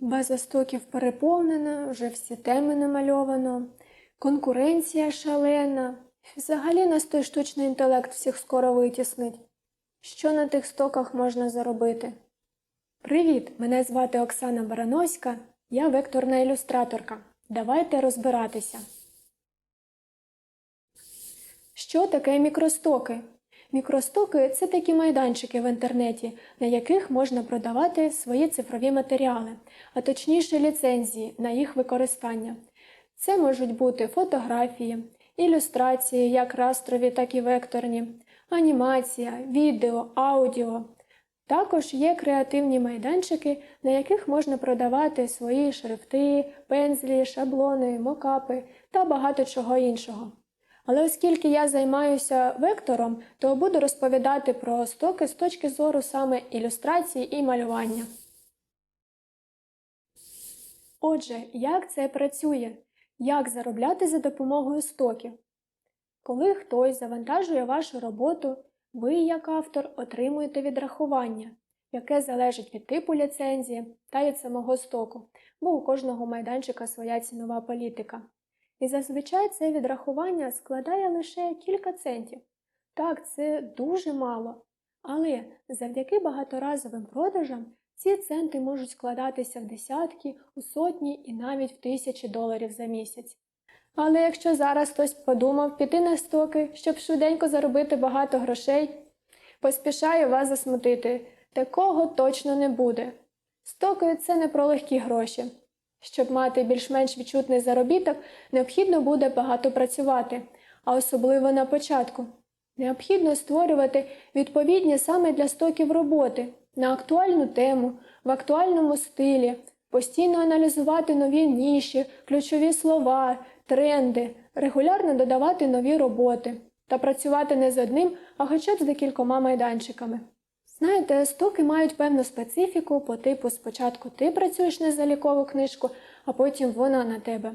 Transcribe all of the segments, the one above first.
База стоків переповнена, вже всі теми намальовано, конкуренція шалена. Взагалі нас той штучний інтелект всіх скоро витіснить. Що на тих стоках можна заробити? Привіт! Мене звати Оксана Барановська, я векторна ілюстраторка. Давайте розбиратися. Що таке мікростоки? Мікростоки це такі майданчики в інтернеті, на яких можна продавати свої цифрові матеріали, а точніше ліцензії на їх використання. Це можуть бути фотографії, ілюстрації, як растрові, так і векторні, анімація, відео, аудіо. Також є креативні майданчики, на яких можна продавати свої шрифти, пензлі, шаблони, мокапи та багато чого іншого. Але оскільки я займаюся вектором, то буду розповідати про стоки з точки зору саме ілюстрації і малювання. Отже, як це працює? Як заробляти за допомогою стоків? Коли хтось завантажує вашу роботу, ви, як автор, отримуєте відрахування, яке залежить від типу ліцензії та від самого стоку, бо у кожного майданчика своя цінова політика. І зазвичай це відрахування складає лише кілька центів. Так, це дуже мало. Але завдяки багаторазовим продажам ці центи можуть складатися в десятки, у сотні і навіть в тисячі доларів за місяць. Але якщо зараз хтось подумав піти на стоки, щоб швиденько заробити багато грошей, поспішаю вас засмутити. Такого точно не буде. Стоки це не про легкі гроші. Щоб мати більш-менш відчутний заробіток, необхідно буде багато працювати, а особливо на початку. Необхідно створювати відповідні саме для стоків роботи на актуальну тему, в актуальному стилі, постійно аналізувати нові ніші, ключові слова, тренди, регулярно додавати нові роботи та працювати не з одним, а хоча б з декількома майданчиками. Знаєте, стоки мають певну специфіку по типу спочатку ти працюєш на залікову книжку, а потім вона на тебе.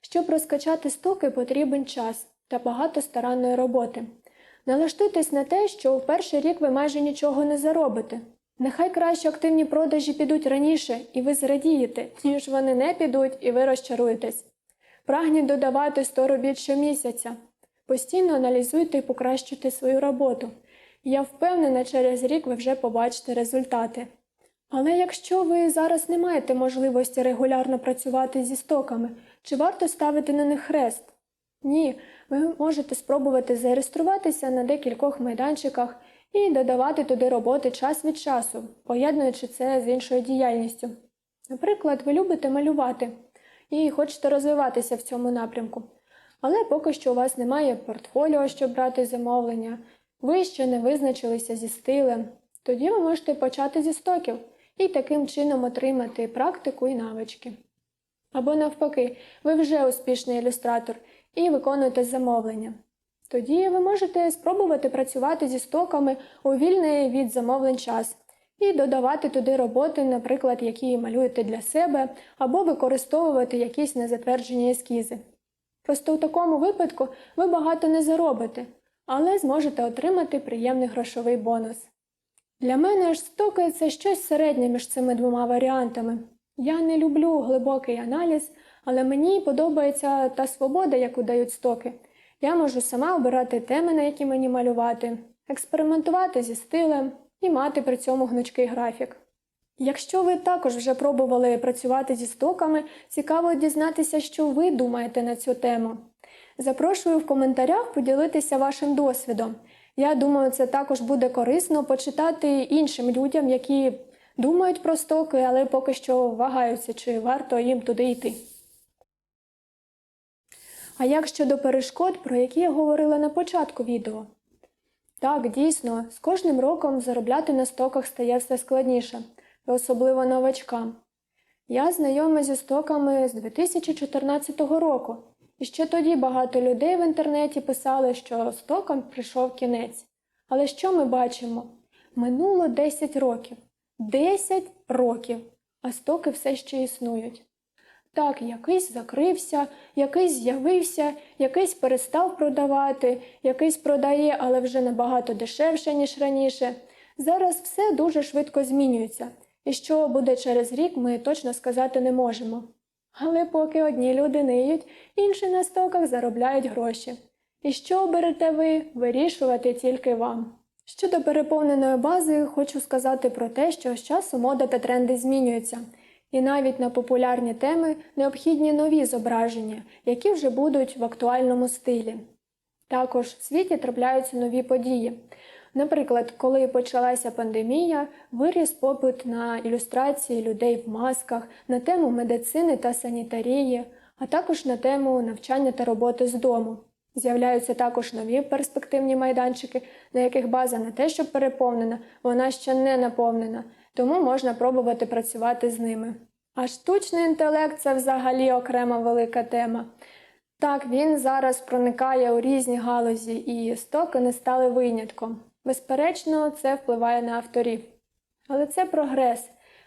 Щоб розкачати стоки, потрібен час та багато старанної роботи. Налаштуйтесь на те, що в перший рік ви майже нічого не заробите. Нехай краще активні продажі підуть раніше, і ви зрадієте, ніж вони не підуть і ви розчаруєтесь. Прагніть додавати 100 робіт щомісяця. Постійно аналізуйте і покращуйте свою роботу. Я впевнена, через рік ви вже побачите результати. Але якщо ви зараз не маєте можливості регулярно працювати зі стоками, чи варто ставити на них хрест? Ні, ви можете спробувати зареєструватися на декількох майданчиках і додавати туди роботи час від часу, поєднуючи це з іншою діяльністю. Наприклад, ви любите малювати і хочете розвиватися в цьому напрямку, але поки що у вас немає портфоліо, щоб брати замовлення, ви ще не визначилися зі стилем, тоді ви можете почати зі стоків і таким чином отримати практику і навички. Або навпаки, ви вже успішний ілюстратор і виконуєте замовлення. Тоді ви можете спробувати працювати зі стоками у вільний від замовлень час і додавати туди роботи, наприклад, які малюєте для себе, або використовувати якісь незатверджені ескізи. Просто у такому випадку ви багато не заробите, але зможете отримати приємний грошовий бонус. Для мене ж стоки це щось середнє між цими двома варіантами. Я не люблю глибокий аналіз, але мені подобається та свобода, яку дають стоки. Я можу сама обирати теми, на які мені малювати, експериментувати зі стилем і мати при цьому гнучкий графік. Якщо ви також вже пробували працювати зі стоками, цікаво дізнатися, що ви думаєте на цю тему. Запрошую в коментарях поділитися вашим досвідом. Я думаю, це також буде корисно почитати іншим людям, які думають про стоки, але поки що вагаються, чи варто їм туди йти. А як щодо перешкод, про які я говорила на початку відео? Так, дійсно, з кожним роком заробляти на стоках стає все складніше, особливо новачкам. Я знайома зі стоками з 2014 року, і ще тоді багато людей в інтернеті писали, що стокам прийшов кінець. Але що ми бачимо? Минуло 10 років. 10 років, а стоки все ще існують. Так, якийсь закрився, якийсь з'явився, якийсь перестав продавати, якийсь продає, але вже набагато дешевше, ніж раніше. Зараз все дуже швидко змінюється, І що буде через рік, ми точно сказати не можемо. Але поки одні люди ниють, інші на стоках заробляють гроші. І що оберете ви, вирішувати тільки вам. Щодо переповненої бази, хочу сказати про те, що з часу мода та тренди змінюються, і навіть на популярні теми необхідні нові зображення, які вже будуть в актуальному стилі. Також в світі трапляються нові події. Наприклад, коли почалася пандемія, виріс попит на ілюстрації людей в масках, на тему медицини та санітарії, а також на тему навчання та роботи з дому. З'являються також нові перспективні майданчики, на яких база не те, що переповнена, вона ще не наповнена, тому можна пробувати працювати з ними. А штучний інтелект це взагалі окрема велика тема. Так, він зараз проникає у різні галузі, і стоки не стали винятком. Безперечно, це впливає на авторів. Але це прогрес,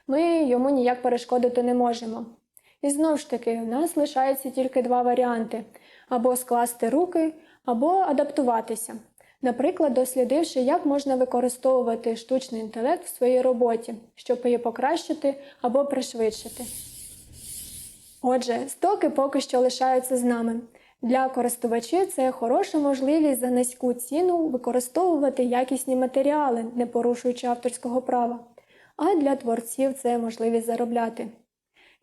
ми йому ніяк перешкодити не можемо. І знову ж таки, у нас лишається тільки два варіанти: або скласти руки, або адаптуватися. Наприклад, дослідивши, як можна використовувати штучний інтелект в своїй роботі, щоб її покращити або пришвидшити. Отже, стоки поки що лишаються з нами. Для користувачів це хороша можливість за низьку ціну використовувати якісні матеріали, не порушуючи авторського права. А для творців це можливість заробляти.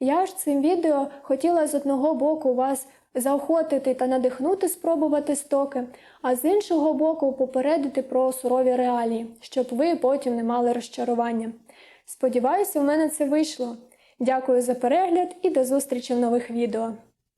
Я ж цим відео хотіла з одного боку вас заохотити та надихнути спробувати стоки, а з іншого боку попередити про сурові реалії, щоб ви потім не мали розчарування. Сподіваюся, у мене це вийшло. Дякую за перегляд і до зустрічі в нових відео.